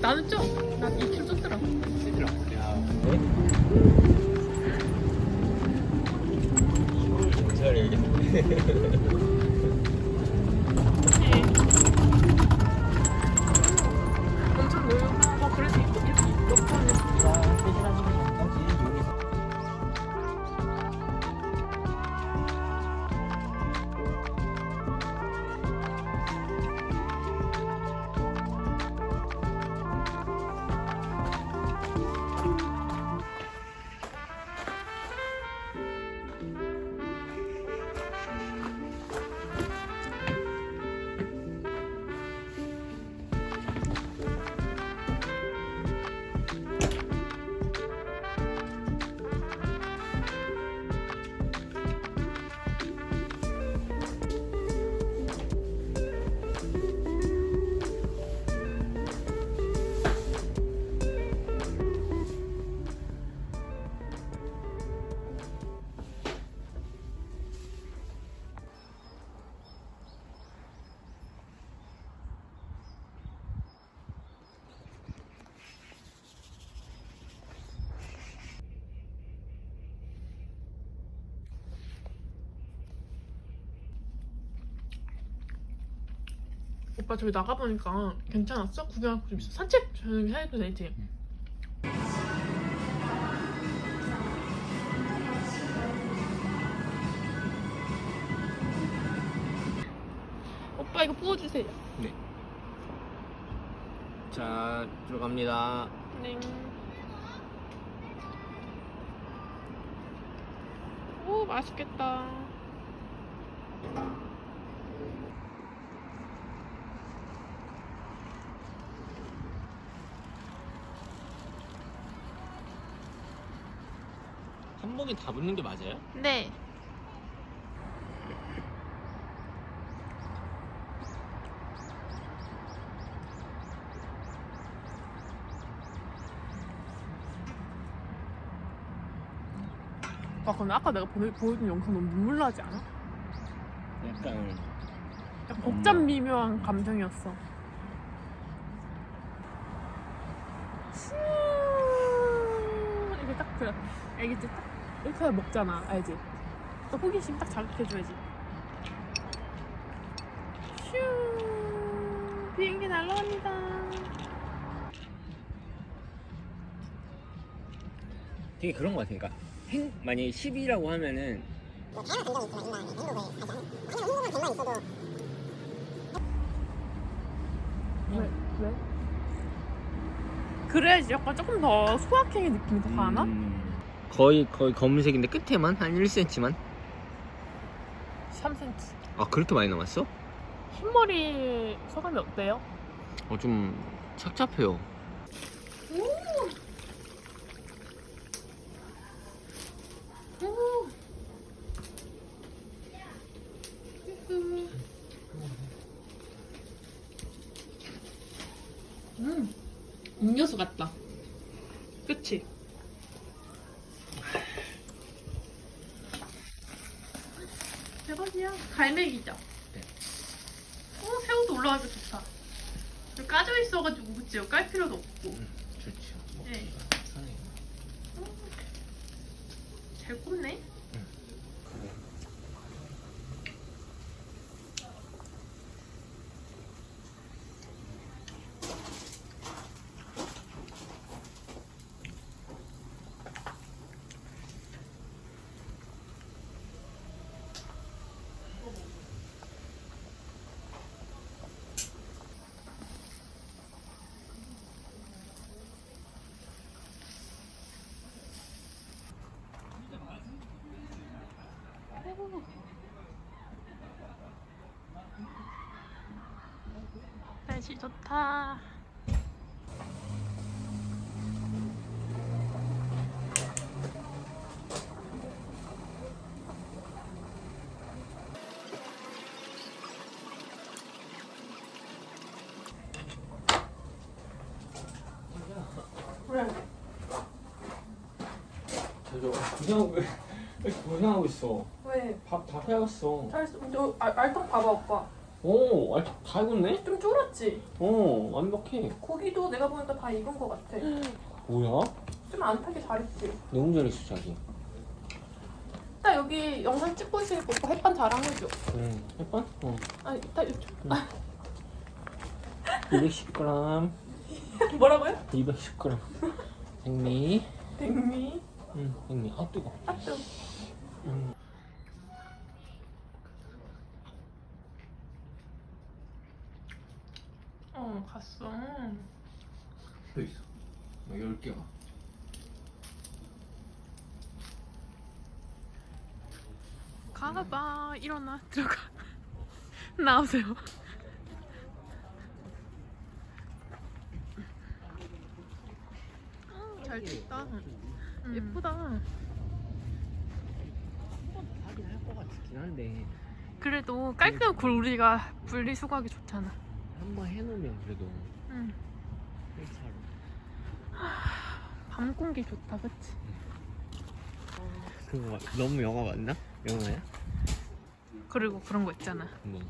나는 좀, 난 2kg 오빠 저기 나가보니까 괜찮았어? 구경하고 좀 있어. 산책 저녁에 해도 되지? 오빠 이거 부어주세요. 자 들어갑니다. 네. 오 맛있겠다. 한 번에 다 붙는 게 맞아요? 네. 아 근데 아까 내가 보내, 보여준 영상 너무 눈물 나지 않아? 약간 약간 복잡 미묘한 감정이었어. 슈 이게 딱 그, 알겠지? 딱 이렇게 먹잖아, 알지? 또 호기심 딱 자극해줘야지. 슈 비행기 날라갑니다. 되게 그런 거 같으니까 행 만약에 10이라고 하면은 뭐 다양한 감정이 있지만 인간의 행복을 하지 않아? 아니면 행복은 별만 있어도 왜? 왜? 그래야지 약간 조금 더 소확행의 느낌이 더 강하나? 음, 거의 거의 검은색인데 끝에만 한 1cm만 3cm. 아 그렇게 많이 남았어? 흰머리 소감이 어때요? 어좀 착잡해요 음, 음료수 같다. 그치? 대박이야. 갈매기죠? 네. 어, 새우도 올라가니까 좋다. 여기 까져 있어가지고, 그치? 여기 깔 필요도 없고. 좋죠 네. 편해 잘 굽네? 날씨 좋다. 저저 고생하고 왜 이렇게 고생하고 있어 왜? 밥 다 해왔어 잘, 너 알, 알탕 봐봐 오빠. 오 아, 다 익었네? 좀 쫄았지? 어 완벽해 고기도 내가 보니까 다 익은 것 같아. 뭐야? 좀 안 타게 잘했지? 너무 잘했어 자기 딱 여기 영상 찍고 있으니까 오빠 햇반 자랑해줘. 응 햇반? 어 아니 딱 이쪽. 210g 뭐라고요? 210g 백미 백미. 응 백미 아 뜨거 아또 응. 어 갔어. 또 있어 뭐 10개가 가봐 일어나 들어가 나오세요. 아, 잘 찍다. 예쁘다. 하긴 할 것 같긴 한데 그래도 깔끔 우리가 분리수거하기 좋잖아. 한 번 해놓으면 그래도 응. 괜찮아 밤 공기 좋다, 그치? 그거 너무 영화 맞나? 영화야? 그리고 그런 거 있잖아. 뭐